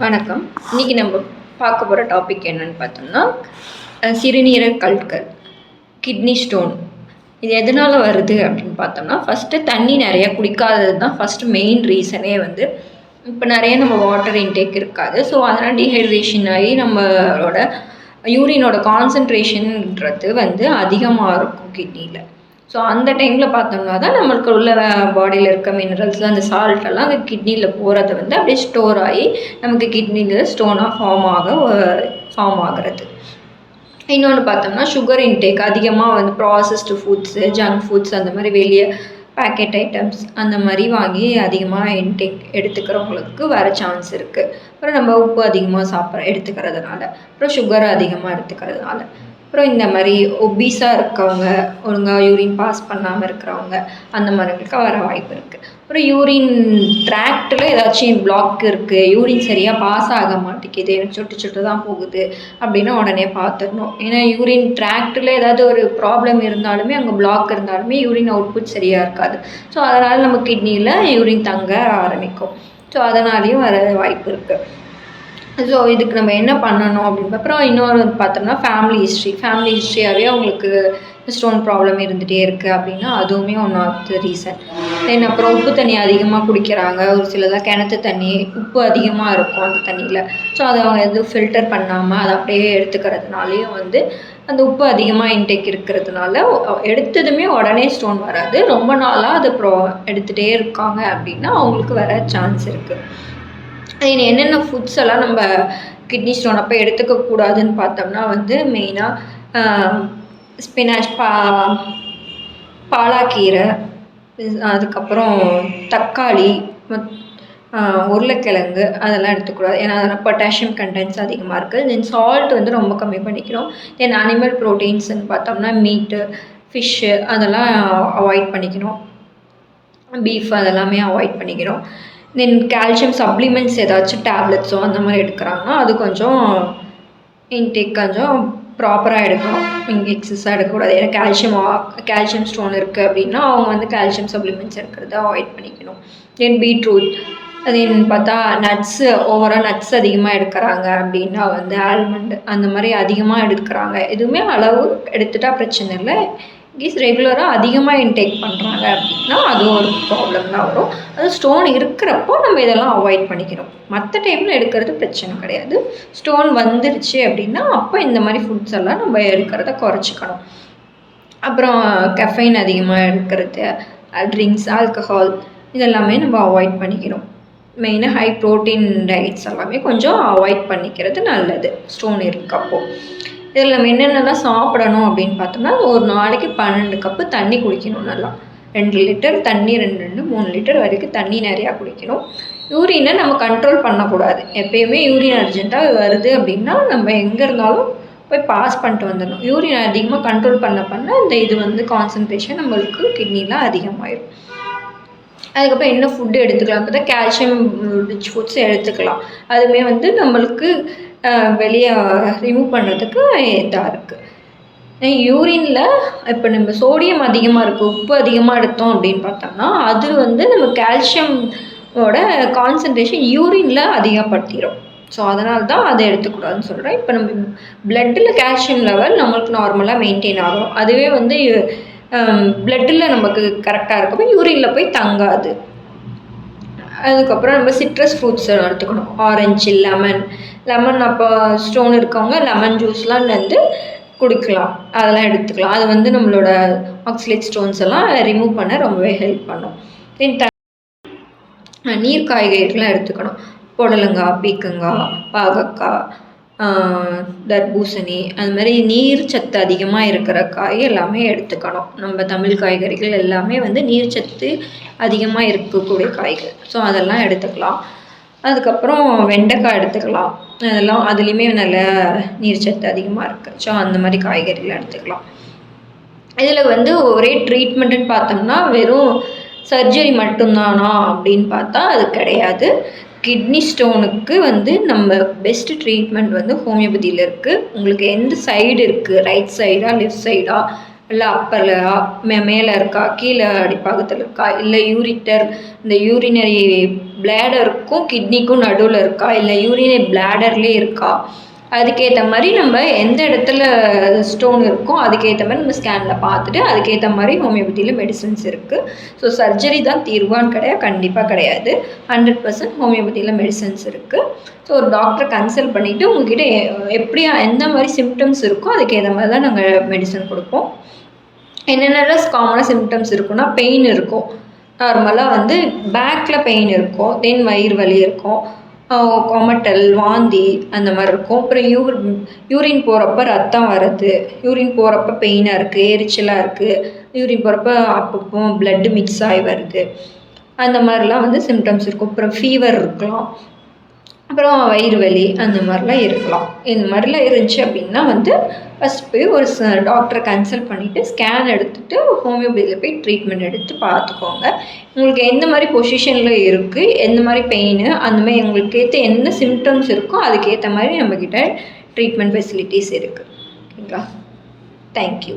வணக்கம். இன்றைக்கி நம்ம பார்க்க போகிற டாபிக் என்னன்னு பார்த்தோம்னா சிறுநீரக கல்கள் கிட்னி ஸ்டோன் இது எதனால் வருது அப்படின்னு பார்த்தோம்னா ஃபஸ்ட்டு தண்ணி நிறையா குடிக்காதது தான் ஃபஸ்ட்டு மெயின் ரீசனே வந்து இப்போ நிறைய நம்ம வாட்டர் இன்டேக் இருக்காது. ஸோ அதனால் டீஹைட்ரேஷன் ஆகி நம்மளோட யூரினோட கான்சன்ட்ரேஷன்ன்றது வந்து அதிகமாக இருக்கும் கிட்னியில் ஸோ அந்த டைமில் பார்த்தோம்னா தான் நம்மளுக்கு உள்ள பாடியில் இருக்க மினரல்ஸ் அந்த சால்ட்டெல்லாம் எல்லாம் அந்த கிட்னியில் போகிறது வந்து அப்படியே ஸ்டோர் ஆகி நமக்கு கிட்னியில் ஸ்டோனாக ஃபார்ம் ஆக ஃபார்ம் ஆகிறது. இன்னொன்று பார்த்தோம்னா சுகர் இன்டேக் அதிகமாக வந்து ப்ராசஸ்டு ஃபுட்ஸு ஜங்க் ஃபுட்ஸ் அந்த மாதிரி வெளியே பேக்கெட் ஐட்டம்ஸ் அந்த மாதிரி வாங்கி அதிகமாக இன்டேக் எடுத்துக்கிறவங்களுக்கு வர சான்ஸ் இருக்குது அப்புறம் நம்ம உப்பு அதிகமாக சாப்பிட்ற எடுத்துக்கிறதுனால. அப்புறம் சுகர் அதிகமாக எடுத்துக்கிறதுனால. அப்புறம் இந்த மாதிரி ஒபீஸாக இருக்கவங்க ஒழுங்காக யூரின் பாஸ் பண்ணாமல் இருக்கிறவங்க அந்த மாதிரிகளுக்கு வர வாய்ப்பு இருக்குது அப்புறம் யூரின் ட்ராக்டில் ஏதாச்சும் பிளாக் இருக்குது யூரின் சரியாக பாஸ் ஆக மாட்டேங்குது எனக்கு சொட்டு சொட்டு தான் போகுது அப்படின்னா உடனே பார்த்துடணும் ஏன்னா யூரின் ட்ராக்டில் ஏதாவது ஒரு ப்ராப்ளம் இருந்தாலுமே அங்கே பிளாக் இருந்தாலுமே யூரின் அவுட்புட் சரியாக இருக்காது. ஸோ அதனால் நம்ம கிட்னியில் யூரின் தங்க ஆரம்பிக்கும். ஸோ அதனாலேயும் வர வாய்ப்பு இருக்குது ஸோ இதுக்கு நம்ம என்ன பண்ணணும் அப்படின்னு அப்புறம் இன்னொரு வந்து பார்த்தோம்னா ஃபேமிலி ஹிஸ்ட்ரி ஃபேமிலி ஹிஸ்ட்ரியாகவே அவங்களுக்கு ஸ்டோன் ப்ராப்ளம் இருந்துகிட்டே இருக்குது அப்படின்னா அதுவுமே one of the reason then அப்புறம் உப்பு தண்ணி அதிகமாக குடிக்கிறாங்க. ஒரு சிலதாக கிணத்து தண்ணி உப்பு அதிகமாக இருக்கும் அந்த தண்ணியில். ஸோ அதை அவங்க எதுவும் ஃபில்டர் பண்ணாமல் அதை அப்படியே எடுத்துக்கிறதுனாலையும் வந்து அந்த உப்பு அதிகமாக இன்டேக் இருக்கிறதுனால எடுத்ததுமே உடனே ஸ்டோன் வராது. ரொம்ப நாளாக அதை ப்ரோ எடுத்துகிட்டே இருக்காங்க அப்படின்னா அவங்களுக்கு வர சான்ஸ் இருக்குது என்னென்ன ஃபுட்ஸ் எல்லாம் நம்ம கிட்னி ஸ்டோன் அப்போ எடுத்துக்க கூடாதுன்னு பார்த்தோம்னா வந்து மெயினாக ஸ்பினாச் பா பாலாக்கீரை அதுக்கப்புறம் தக்காளி மத் உருளைக்கிழங்கு அதெல்லாம் எடுத்துக்கூடாது. ஏன்னா அதெல்லாம் பொட்டாசியம் கண்டென்ட்ஸ் அதிகமாக இருக்குது தென் சால்ட் வந்து ரொம்ப கம்மி பண்ணிக்கிறோம். தென் அனிமல் ப்ரோட்டீன்ஸ்னு பார்த்தோம்னா மீட்டு ஃபிஷ்ஷு அதெல்லாம் அவாய்ட் பண்ணிக்கணும் பீஃப் அதெல்லாமே அவாய்ட் பண்ணிக்கிறோம். தென் கால்சியம் சப்ளிமெண்ட்ஸ் ஏதாச்சும் டேப்லெட்ஸோ அந்த மாதிரி எடுக்கிறாங்கன்னா அது கொஞ்சம் இன்டேக் கொஞ்சம் ப்ராப்பராக எடுக்கணும் இங்கே எக்ஸஸாக எடுக்கக்கூடாது. ஏன்னா கால்சியம் கால்சியம் ஸ்டோன் இருக்குது அப்படின்னா அவங்க வந்து கால்சியம் சப்ளிமெண்ட்ஸ் எடுக்கிறத அவாய்ட் பண்ணிக்கணும். தென் பீட்ரூட் தென் பார்த்தா நட்ஸு ஓவராக நட்ஸ் அதிகமாக எடுக்கிறாங்க அப்படின்னா வந்து ஆல்மண்ட் அந்த மாதிரி அதிகமாக எடுக்கிறாங்க. எதுவுமே அளவு எடுத்துட்டா பிரச்சனை இல்லை. இன்கேஸ் ரெகுலராக அதிகமாக இன்டேக் பண்ணுறாங்க அப்படின்னா அதுவும் ஒரு ப்ராப்ளம் தான் வரும். அது ஸ்டோன் இருக்கிறப்போ நம்ம இதெல்லாம் அவாய்ட் பண்ணிக்கணும் மற்ற டைமில் எடுக்கிறது பிரச்சனை கிடையாது. ஸ்டோன் வந்துருச்சு அப்படின்னா அப்போ இந்த மாதிரி ஃபுட்ஸ் எல்லாம் நம்ம எடுக்கிறத குறைச்சிக்கணும். அப்புறம் கெஃபைன் அதிகமாக எடுக்கிறது ட்ரிங்க்ஸ் ஆல்கஹால் இதெல்லாமே நம்ம அவாய்ட் பண்ணிக்கணும் மெயினாக ஹை ப்ரோட்டீன் டயட்ஸ் எல்லாமே கொஞ்சம் அவாய்ட் பண்ணிக்கிறது நல்லது. ஸ்டோன் இருக்கப்போ. இதில் நம்ம என்னென்னலாம் சாப்பிடணும் அப்படின்னு பார்த்தோம்னா ஒரு நாளைக்கு பன்னெண்டு கப்பு தண்ணி குடிக்கணும் நல்லா. ரெண்டு லிட்டர் தண்ணி ரெண்டு ரெண்டு மூணு லிட்டர் வரைக்கும் தண்ணி நிறையா குடிக்கணும். யூரினை நம்ம கண்ட்ரோல் பண்ணக்கூடாது. எப்பயுமே யூரின் அர்ஜென்ட்டாக வருது அப்படின்னா நம்ம எங்கே இருந்தாலும் போய் பாஸ் பண்ணிட்டு வந்துடணும். யூரின் அதிகமாக கண்ட்ரோல் பண்ண பண்ண இந்த இது வந்து கான்சன்ட்ரேஷன் நம்மளுக்கு கிட்னிலாம் அதிகமாயிடும் அதுக்கப்புறம் என்ன ஃபுட்டு எடுத்துக்கலாம் பார்த்தா கால்சியம் ரிச் ஃபுட்ஸ் எடுத்துக்கலாம். அதுவுமே வந்து நம்மளுக்கு வெளியே ரிமூவ் பண்ணுறதுக்கு இதாக இருக்குது யூரினில் இப்போ நம்ம சோடியம் அதிகமாக இருக்குது உப்பு அதிகமாக எடுத்தோம் அப்படின்னு பார்த்தோம்னா அது வந்து நம்ம கால்சியமோட கான்சன்ட்ரேஷன் யூரினில் அதிகப்படுத்திடும் ஸோ அதனால தான் அதை எடுத்துக்கூடாதுன்னு சொல்கிறேன் இப்போ நம்ம பிளட்டில் கால்சியம் லெவல் நம்மளுக்கு நார்மலாக மெயின்டைன் ஆகும். அதுவே வந்து பிளட்டில் நமக்கு கரெக்டாக இருக்கப்போ யூரினில் போய் தங்காது. அதுக்கப்புறம் நம்ம சிட்ரஸ் ஃப்ரூட்ஸ் எடுத்துக்கணும். ஆரஞ்சு லெமன் லெமன் அப்போ ஸ்டோன் இருக்கவங்க லெமன் ஜூஸ்லாம் வந்து கொடுக்கலாம். அதெல்லாம் எடுத்துக்கலாம். அது வந்து நம்மளோட ஆக்சிலேட் ஸ்டோன்ஸ் எல்லாம் ரிமூவ் பண்ண ரொம்பவே ஹெல்ப் பண்ணும். தென் நீர் காய்கறிகள்லாம் எடுத்துக்கணும். புடலங்காய் பீக்கங்காய் பாகக்காய் தர்பூசணி அது மாதிரி நீர் சத்து அதிகமாக இருக்கிற காய் எல்லாமே எடுத்துக்கணும். நம்ம தமிழ் காய்கறிகள் எல்லாமே வந்து நீர் சத்து அதிகமாக இருக்கக்கூடிய காய்கள். ஸோ அதெல்லாம் எடுத்துக்கலாம். அதுக்கப்புறம் வெண்டைக்காய் எடுத்துக்கலாம். அதெல்லாம் அதுலேயுமே நல்ல நீர்ச்சத்து அதிகமாக இருக்குது ஸோ அந்த மாதிரி காய்கறிகள் எடுத்துக்கலாம். இதில் வந்து ஒரே ட்ரீட்மெண்ட்டுன்னு பார்த்தோம்னா வெறும் சர்ஜரி மட்டும்தானா அப்படின்னு பார்த்தா அது கிடையாது. கிட்னி ஸ்டோனுக்கு வந்து நம்ம பெஸ்ட் ட்ரீட்மெண்ட் வந்து ஹோமியோபதியில் இருக்குது உங்களுக்கு எந்த சைடு இருக்குது ரைட் சைடா லெஃப்ட் சைடா இல்லை அப்பரில் மே மேலே இருக்கா கீழே அடிப்பாகத்தில் இருக்கா இல்லை யூரிட்டர் இந்த யூரினரி பிளேடருக்கும் கிட்னிக்கும் நடுவில் இருக்கா இல்லை யூரினரி பிளேடர்லேயே இருக்கா? அதுக்கேற்ற மாதிரி நம்ம எந்த இடத்துல ஸ்டோன் இருக்கோ அதுக்கேற்ற மாதிரி நம்ம ஸ்கேனில் பார்த்துட்டு அதுக்கேற்ற மாதிரி ஹோமியோபதியில் மெடிசன்ஸ் இருக்குது ஸோ சர்ஜரி தான் தீர்வான்னு கிடையாது கண்டிப்பாக கிடையாது. ஹண்ட்ரட் பர்சன்ட் ஹோமியோபதியில் மெடிசன்ஸ் இருக்குது ஸோ ஒரு டாக்டரை கன்சல்ட் பண்ணிவிட்டு உங்ககிட்ட எப்படியா எந்த மாதிரி சிம்டம்ஸ் இருக்கோ அதுக்கேற்ற மாதிரி தான் நாங்கள் மெடிசன் கொடுப்போம். என்னென்ன காமனாக சிம்டம்ஸ் இருக்குன்னா பெயின் இருக்கும். நார்மலாக வந்து பேக்கில் பெயின் இருக்கும் தென் வயிறு வலி இருக்கும். கொமட்டல் வாந்தி அந்த மாதிரி இருக்கும். அப்புறம் யூர் யூரின் போகிறப்ப ரத்தம் வருது யூரின் போகிறப்ப பெயினாக இருக்குது எரிச்சலாக இருக்குது யூரின் போகிறப்ப அப்பப்போ ப்ளட்டு மிக்ஸ் ஆகி வருது. அந்த மாதிரிலாம் வந்து சிம்டம்ஸ் இருக்கும். அப்புறம் ஃபீவர் இருக்கலாம். அப்புறம் வயிறு வலி அந்த மாதிரிலாம் இருக்கலாம். இந்த மாதிரிலாம் இருந்துச்சு அப்படின்னா வந்து ஃபஸ்ட் போய் ஒரு ச டாக்டரை கன்சல்ட் பண்ணிவிட்டு ஸ்கேன் எடுத்துகிட்டு ஹோமியோபதியில் போய் ட்ரீட்மெண்ட் எடுத்து பார்த்துக்கோங்க. உங்களுக்கு எந்த மாதிரி பொசிஷனில் இருக்குது எந்த மாதிரி பெயின் அந்த மாதிரி உங்களுக்கு ஏற்ற என்ன சிம்டம்ஸ் இருக்கோ அதுக்கேற்ற மாதிரி நம்மக்கிட்ட ட்ரீட்மெண்ட் ஃபெசிலிட்டிஸ் இருக்குது ஓகேங்களா? தேங்க்யூ